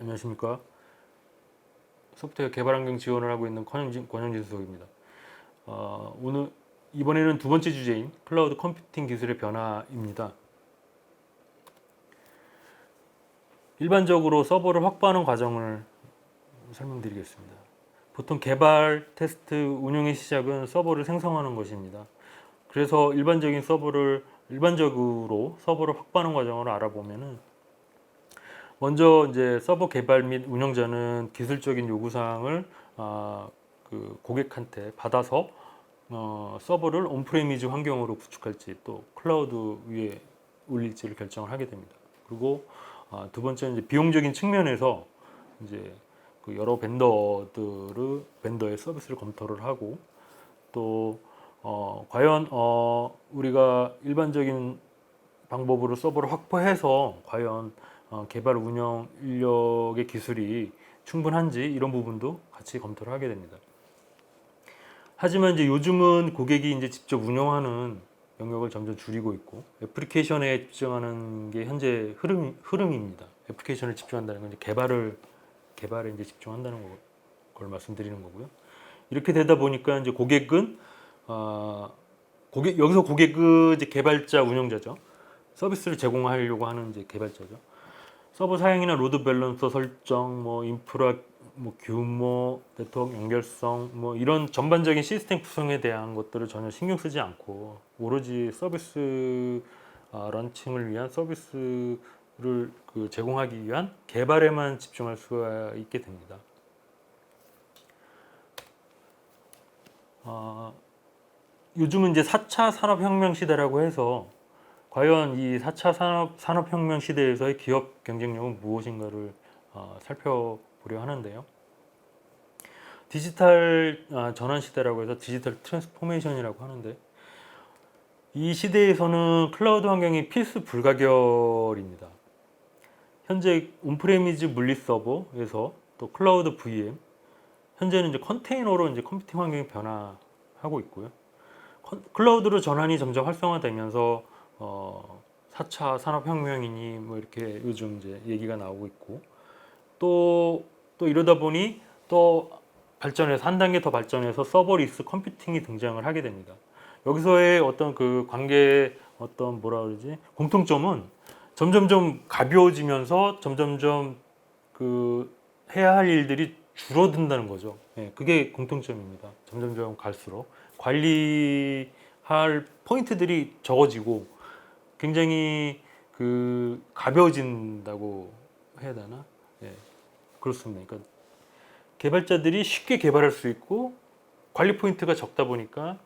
안녕하십니까. 소프트웨어 개발 환경 지원을 하고 있는 권영진, 권영진 수석입니다. 어, 오늘 이번에는 두 번째 주제인 클라우드 컴퓨팅 기술의 변화입니다. 일반적으로 서버를 확보하는 과정을 설명드리겠습니다. 보통 개발, 테스트, 운영의 시작은 서버를 생성하는 것입니다. 그래서 일반적인 서버를 일반적으로 서버를 확보하는 과정을 알아보면은 먼저 이제 서버 개발 및 운영자는 기술적인 요구 사항을 아, 그 고객한테 받아서 어, 서버를 온프레미즈 환경으로 구축할지 또 클라우드 위에 올릴지를 결정을 하게 됩니다. 그리고 아, 두 번째는 이제 비용적인 측면에서 이제 그 여러 벤더들을 벤더의 서비스를 검토를 하고 또 어, 과연 어, 우리가 일반적인 방법으로 서버를 확보해서 과연 어, 개발 운영 인력의 기술이 충분한지 이런 부분도 같이 검토를 하게 됩니다. 하지만 이제 요즘은 고객이 이제 직접 운영하는 영역을 점점 줄이고 있고 애플리케이션에 집중하는 게 현재 흐름 흐름입니다. 애플리케이션을 집중한다는 건 이제 개발을 개발에 이제 집중한다는 걸, 걸 말씀드리는 거고요. 이렇게 되다 보니까 이제 고객은 어, 고객 여기서 고객은 이제 개발자 운영자죠. 서비스를 제공하려고 하는 이제 개발자죠. 서버 사양이나 로드 밸런서 설정, 뭐 인프라 뭐 규모, 네트워크 연결성, 뭐 이런 전반적인 시스템 구성에 대한 것들을 전혀 신경 쓰지 않고 오로지 서비스 아, 런칭을 위한 서비스를 그 제공하기 위한 개발에만 집중할 수가 있게 됩니다. 아, 요즘은 이제 4차 산업혁명 시대라고 해서 과연 이 4차 산업, 산업혁명 시대에서의 기업 경쟁력은 무엇인가를 어, 살펴보려 하는데요. 디지털 아, 전환 시대라고 해서 디지털 트랜스포메이션이라고 하는데 이 시대에서는 클라우드 환경이 필수 불가결입니다. 현재 온프레미즈 물리 서버에서 또 클라우드 VM 현재는 이제 컨테이너로 이제 컴퓨팅 환경이 변화하고 있고요. 컨- 클라우드로 전환이 점점 활성화되면서 어, 4차 산업혁명이니 뭐 이렇게 요즘 이제 얘기가 나오고 있고 또, 또 이러다 보니 또 발전해서 한 단계 더 발전해서 서버리스 컴퓨팅이 등장을 하게 됩니다. 여기서의 어떤 그 관계 어떤 뭐라 그러지 공통점은 점점점 가벼워지면서 점점점 그 해야 할 일들이 줄어든다는 거죠. 예, 그게 공통점입니다. 점점점 갈수록 관리할 포인트들이 적어지고 굉장히 그 가벼워진다고 해야 되나? 예, 그렇습니다. 그러니까 개발자들이 쉽게 개발할 수 있고 관리 포인트가 적다 보니까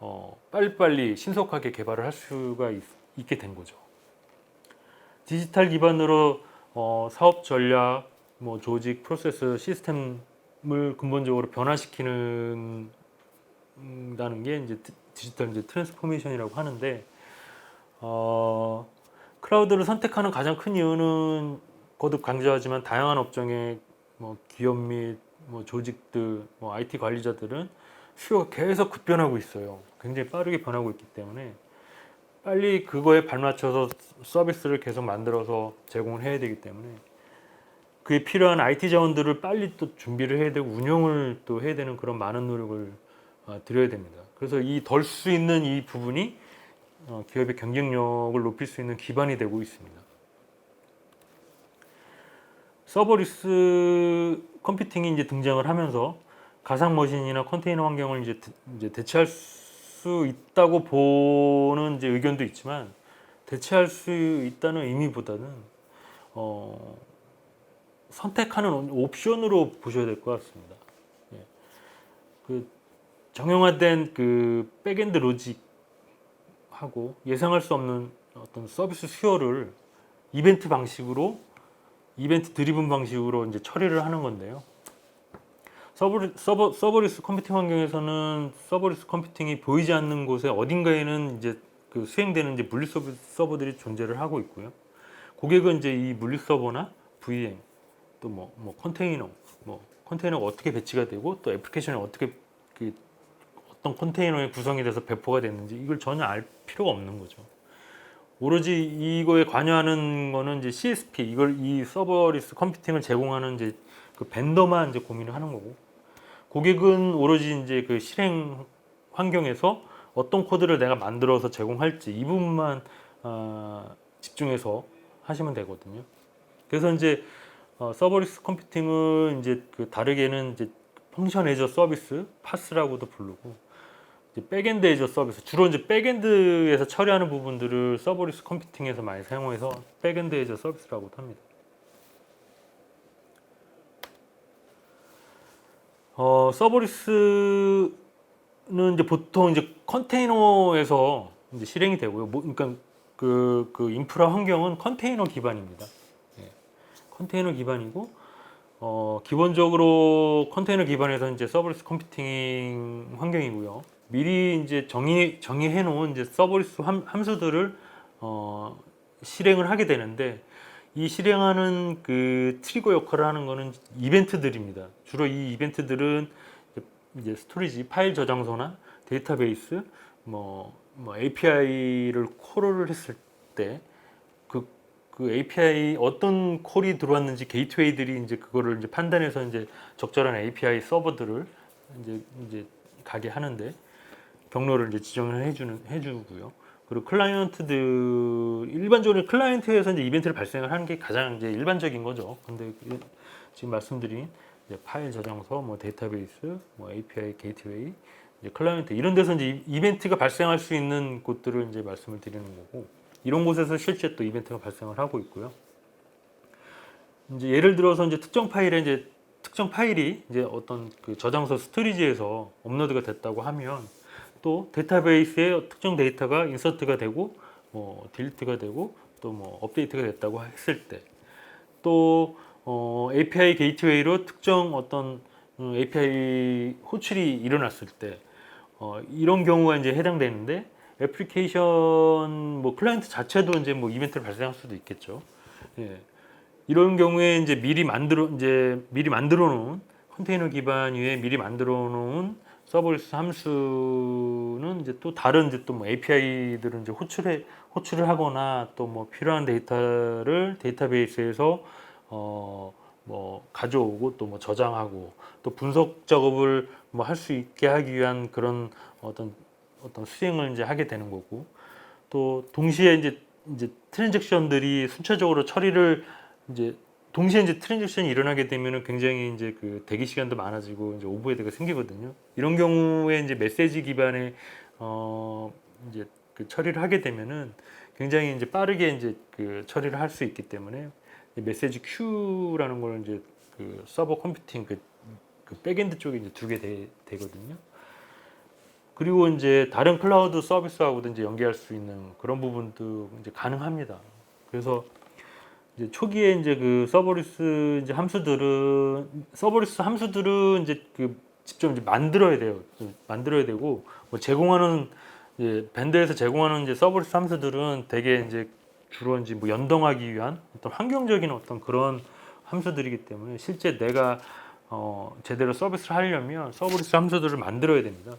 어, 빨리빨리 신속하게 개발을 할 수가 있, 있게 된 거죠. 디지털 기반으로 어, 사업 전략, 뭐 조직, 프로세스, 시스템을 근본적으로 변화시키는 다는 게 이제 디- 디지털 이제 트랜스포메이션이라고 하는데 어, 클라우드를 선택하는 가장 큰 이유는 거듭 강조하지만 다양한 업종의 뭐 기업 및 뭐 조직들, 뭐 IT 관리자들은 수요가 계속 급변하고 있어요. 굉장히 빠르게 변하고 있기 때문에 빨리 그거에 발맞춰서 서비스를 계속 만들어서 제공을 해야 되기 때문에 그에 필요한 IT 자원들을 빨리 또 준비를 해야 되고 운영을 또 해야 되는 그런 많은 노력을 어, 드려야 됩니다. 그래서 이 덜 수 있는 이 부분이 어, 기업의 경쟁력을 높일 수 있는 기반이 되고 있습니다. 서버리스 컴퓨팅이 이제 등장을 하면서 가상 머신이나 컨테이너 환경을 이제, 대- 이제 대체할 수 있다고 보는 이제 의견도 있지만 대체할 수 있다는 의미보다는 어, 선택하는 옵션으로 보셔야 될 것 같습니다. 예. 그 정형화된 그 백엔드 로직 하고 예상할 수 없는 어떤 서비스 수요를 이벤트 방식으로 이벤트 드리븐 방식으로 이제 처리를 하는 건데요. 서버, 서버, 서버리스 컴퓨팅 환경에서는 서버리스 컴퓨팅이 보이지 않는 곳에 어딘가에는 이제 그 수행되는 이제 물리 서버, 서버들이 존재를 하고 있고요. 고객은 이제 이 물리 서버나 VM 또뭐 뭐 컨테이너 뭐 컨테이너가 어떻게 배치가 되고 또 애플리케이션이 어떻게 그 어떤 컨테이너의 구성이 돼서 배포가 됐는지 이걸 전혀 알 필요가 없는 거죠. 오로지 이거에 관여하는 거는 이제 CSP 이걸 이 서버리스 컴퓨팅을 제공하는 이제 그 벤더만 이제 고민을 하는 거고 고객은 오로지 이제 그 실행 환경에서 어떤 코드를 내가 만들어서 제공할지 이 부분만 어, 집중해서 하시면 되거든요. 그래서 이제 어, 서버리스 컴퓨팅은 이제 그 다르게는 이제 펑션 애저 서비스 파스라고도 부르고 백엔드 애저 서비스 주로 이제 백엔드에서 처리하는 부분들을 서버리스 컴퓨팅에서 많이 사용해서 백엔드 애저 서비스라고도 합니다. 어, 서버리스는 이제 보통 이제 컨테이너에서 이제 실행이 되고요. 뭐, 그러니까 그, 그 인프라 환경은 컨테이너 기반입니다. 예. 컨테이너 기반이고 어, 기본적으로 컨테이너 기반에서 이제 서버리스 컴퓨팅 환경이고요. 미리 이제 정의 정의해 놓은 이제 서버리스 함, 함수들을 어, 실행을 하게 되는데 이 실행하는 그 트리거 역할을 하는 거는 이벤트들입니다. 주로 이 이벤트들은 이제 스토리지 파일 저장소나 데이터베이스 뭐, 뭐 API를 콜을 했을 때그 그 API 어떤 콜이 들어왔는지 게이트웨이들이 이제 그거를 이제 판단해서 이제 적절한 API 서버들을 이제 이제 가게 하는데 경로를 이제 지정을 해주는 해주고요. 그리고 클라이언트들 일반적으로 클라이언트에서 이제 이벤트를 발생을 하는 게 가장 이제 일반적인 거죠. 근데 그 지금 말씀드린 파일 저장소, 뭐 데이터베이스, 뭐 API 게이트웨이, 이제 클라이언트 이런 데서 이제 이- 이벤트가 발생할 수 있는 곳들을 이제 말씀을 드리는 거고 이런 곳에서 실제 또 이벤트가 발생을 하고 있고요. 이제 예를 들어서 이제 특정 파일에 이제 특정 파일이 이제 어떤 그 저장소 스토리지에서 업로드가 됐다고 하면 또 데이터베이스에 특정 데이터가 인서트가 되고 뭐 딜트가 되고 또 뭐 업데이트가 됐다고 했을 때또 어, API 게이트웨이로 특정 어떤 음, API 호출이 일어났을 때 어, 이런 경우가 이제 해당되는데 애플리케이션 뭐 클라이언트 자체도 이제 뭐 이벤트를 발생할 수도 있겠죠. 예. 이런 경우에 이제 미리 만들어 이제 미리 만들어 놓은 컨테이너 기반 위에 미리 만들어 놓은 서버리스 함수는 이제 또 다른 이제 또 뭐 API들은 이제 호출해 호출을 하거나 또 뭐 필요한 데이터를 데이터베이스에서 어 뭐 가져오고 또 뭐 저장하고 또 분석 작업을 뭐 할 수 있게 하기 위한 그런 어떤 어떤 수행을 이제 하게 되는 거고 또 동시에 이제 이제 트랜잭션들이 순차적으로 처리를 이제 동시에 이제 트랜잭션이 일어나게 되면은 굉장히 이제 그 대기 시간도 많아지고 이제 오버헤드가 생기거든요. 이런 경우에 이제 메시지 기반의 어 이제 그 처리를 하게 되면은 굉장히 이제 빠르게 이제 그 처리를 할 수 있기 때문에 이 메시지 큐라는 걸 이제 그 서버 컴퓨팅 그, 그 백엔드 쪽에 이제 두게 되거든요. 그리고 이제 다른 클라우드 서비스하고도 이제 연계할 수 있는 그런 부분도 이제 가능합니다. 그래서 이제 초기에 이제 그 서버리스 이제 함수들은 서버리스 함수들은 이제 그 직접 이제 만들어야 돼요. 그 만들어야 되고 뭐 제공하는 이제 밴드에서 제공하는 이제 서버리스 함수들은 대개 이제 주로 이제 뭐 연동하기 위한 어떤 환경적인 어떤 그런 함수들이기 때문에 실제 내가 어 제대로 서비스를 하려면 서버리스 함수들을 만들어야 됩니다.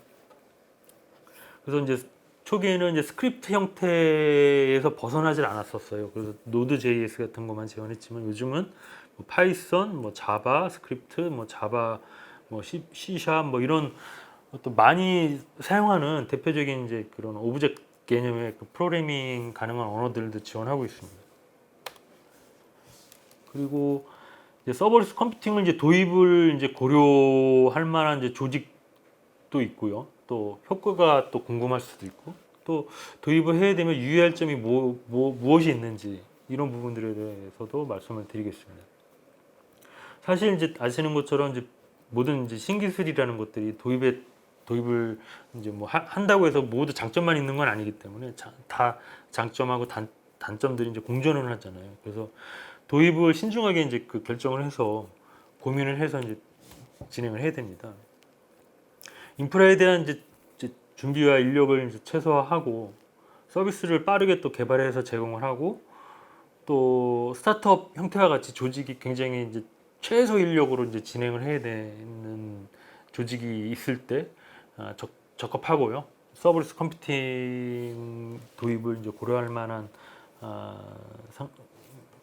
그래서 이제 초기에는 이제 스크립트 형태에서 벗어나질 않았었어요. 그래서 노드 JS 같은 것만 지원했지만 요즘은 뭐 파이썬, 뭐 자바 스크립트, 뭐 자바, 뭐 C, 뭐 이런 어떤 많이 사용하는 대표적인 이제 그런 오브젝트 개념의 그 프로그래밍 가능한 언어들도 지원하고 있습니다. 그리고 이제 서버리스 컴퓨팅을 이제 도입을 이제 고려할 만한 이제 조직도 있고요. 또 효과가 또 궁금할 수도 있고 또 도입을 해야 되면 유의할 점이 뭐, 뭐, 무엇이 있는지 이런 부분들에 대해서도 말씀을 드리겠습니다. 사실 이제 아시는 것처럼 이제 모든 이제 신기술이라는 것들이 도입에 도입을 이제 뭐 하- 한다고 해서 모두 장점만 있는 건 아니기 때문에 자- 다 장점하고 단, 단점들이 이제 공존을 하잖아요. 그래서 도입을 신중하게 이제 그 결정을 해서 고민을 해서 이제 진행을 해야 됩니다. 인프라에 대한 이제, 준비와 인력을 최소화하고 서비스를 빠르게 또 개발해서 제공을 하고 또 스타트업 형태와 같이 조직이 굉장히 이제 최소 인력으로 이제 진행을 해야 되는 조직이 있을 때 아, 적, 적합하고요. 서비스 컴퓨팅 도입을 이제 고려할 만한 아, 상-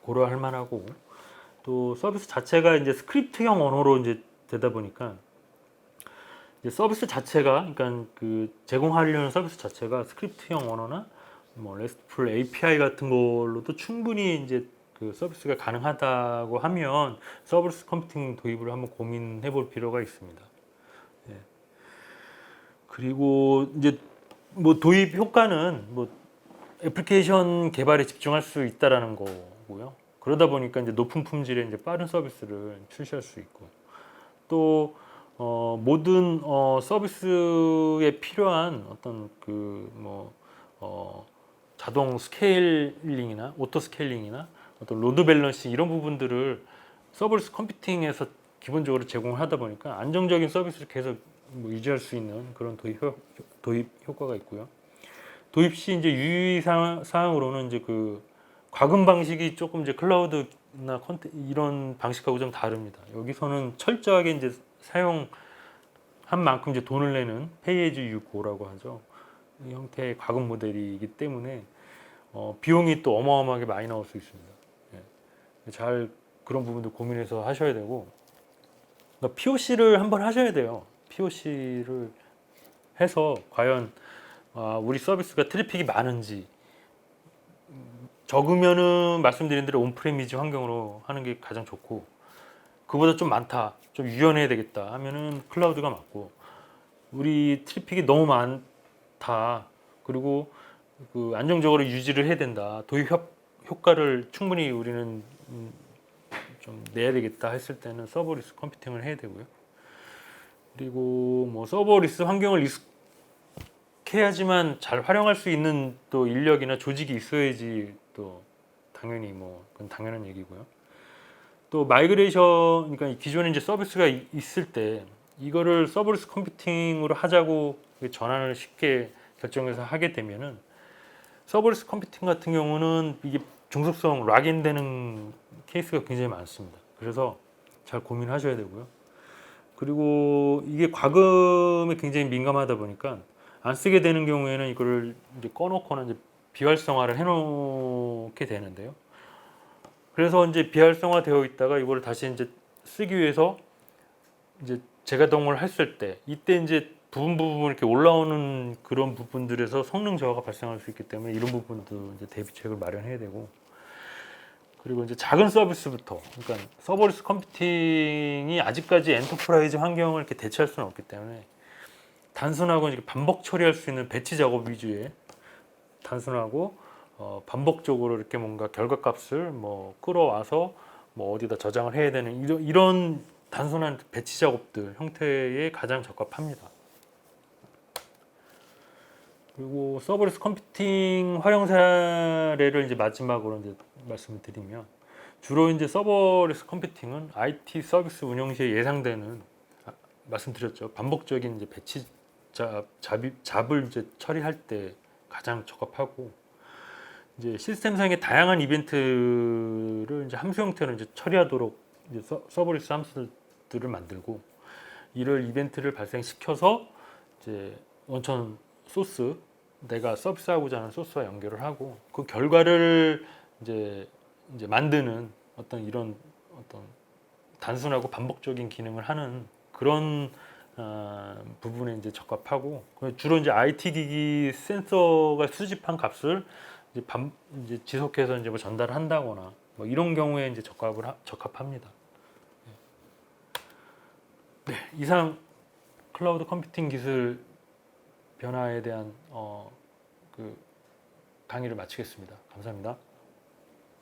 고려할 만하고 또 서비스 자체가 이제 스크립트형 언어로 이제 되다 보니까 서비스 자체가 그러니까 그 제공하려는 서비스 자체가 스크립트형 언어나 뭐 RESTful API 같은 걸로도 충분히 이제 그 서비스가 가능하다고 하면 서비스 컴퓨팅 도입을 한번 고민해 볼 필요가 있습니다. 예. 그리고 이제 뭐 도입 효과는 뭐 애플리케이션 개발에 집중할 수 있다라는 거고요. 그러다 보니까 이제 높은 품질의 이제 빠른 서비스를 출시할 수 있고 또 어, 모든 어, 서비스에 필요한 어떤 그뭐 어, 자동 스케일링이나 오토 스케일링이나 어떤 로드 밸런싱 이런 부분들을 서비스 컴퓨팅에서 기본적으로 제공을 하다 보니까 안정적인 서비스를 계속 뭐 유지할 수 있는 그런 도입, 효, 도입 효과가 있고요. 도입 시 이제 유의 사항, 사항으로는 이제 그 과금 방식이 조금 이제 클라우드나 컨테 이런 방식하고 좀 다릅니다. 여기서는 철저하게 이제 사용한 만큼 이제 돈을 내는 페이에즈 유고라고 하죠. 이 형태의 과금 모델이기 때문에 어, 비용이 또 어마어마하게 많이 나올 수 있습니다. 예. 잘 그런 부분도 고민해서 하셔야 되고 그러니까 POC를 한번 하셔야 돼요. POC를 해서 과연 아, 우리 서비스가 트래픽이 많은지 음, 적으면은 말씀드린 대로 온프레미지 환경으로 하는 게 가장 좋고 그보다 좀 많다, 좀 유연해야 되겠다 하면은 클라우드가 맞고 우리 트래픽이 너무 많다 그리고 그 안정적으로 유지를 해야 된다 도입 효, 효과를 충분히 우리는 음, 좀 내야 되겠다 했을 때는 서버리스 컴퓨팅을 해야 되고요. 그리고 뭐 서버리스 환경을 익숙해야지만 잘 활용할 수 있는 또 인력이나 조직이 있어야지 또 당연히 뭐 그건 당연한 얘기고요. 또 마이그레이션 그러니까 기존에 이제 서비스가 이- 있을 때 이거를 서버리스 컴퓨팅으로 하자고 전환을 쉽게 결정해서 하게 되면은 서버리스 컴퓨팅 같은 경우는 이게 중속성 락인 되는 케이스가 굉장히 많습니다. 그래서 잘 고민하셔야 되고요. 그리고 이게 과금에 굉장히 민감하다 보니까 안 쓰게 되는 경우에는 이거를 이제 꺼놓거나 이제 비활성화를 해놓게 되는데요. 그래서 이제 비활성화 되어 있다가 이거를 다시 이제 쓰기 위해서 이제 재가동을 했을 때 이때 이제 부분 부분 이렇게 올라오는 그런 부분들에서 성능 저하가 발생할 수 있기 때문에 이런 부분도 이제 대비책을 마련해야 되고 그리고 이제 작은 서비스부터 그러니까 서버리스 컴퓨팅이 아직까지 엔터프라이즈 환경을 이렇게 대체할 수는 없기 때문에 단순하고 이렇게 반복 처리할 수 있는 배치 작업 위주의 단순하고 어, 반복적으로 이렇게 뭔가 결과값을 뭐 끌어와서 뭐 어디다 저장을 해야 되는 이런, 이런 단순한 배치 작업들 형태에 가장 적합합니다. 그리고 서버리스 컴퓨팅 활용 사례를 이제 마지막으로 이제 말씀을 드리면 주로 이제 서버리스 컴퓨팅은 IT 서비스 운영 시에 예상되는 아, 말씀드렸죠 반복적인 이제 배치 잡, 잡이, 잡을 이제 처리할 때 가장 적합하고 이제 시스템상의 다양한 이벤트를 이제 함수 형태로 이제 처리하도록 이제 서, 서버리스 함수들을 만들고 이를 이벤트를 발생시켜서 이제 원천 소스 내가 서비스하고자 하는 소스와 연결을 하고 그 결과를 이제 이제 만드는 어떤 이런 어떤 단순하고 반복적인 기능을 하는 그런 어, 부분에 이제 적합하고 그 주로 이제 IT 기기 센서가 수집한 값을 이제 반, 이제 지속해서 이제 뭐 전달한다거나 뭐 이런 경우에 이제 적합을 하- 적합합니다. 네, 이상 클라우드 컴퓨팅 기술 변화에 대한 어, 그 강의를 마치겠습니다. 감사합니다.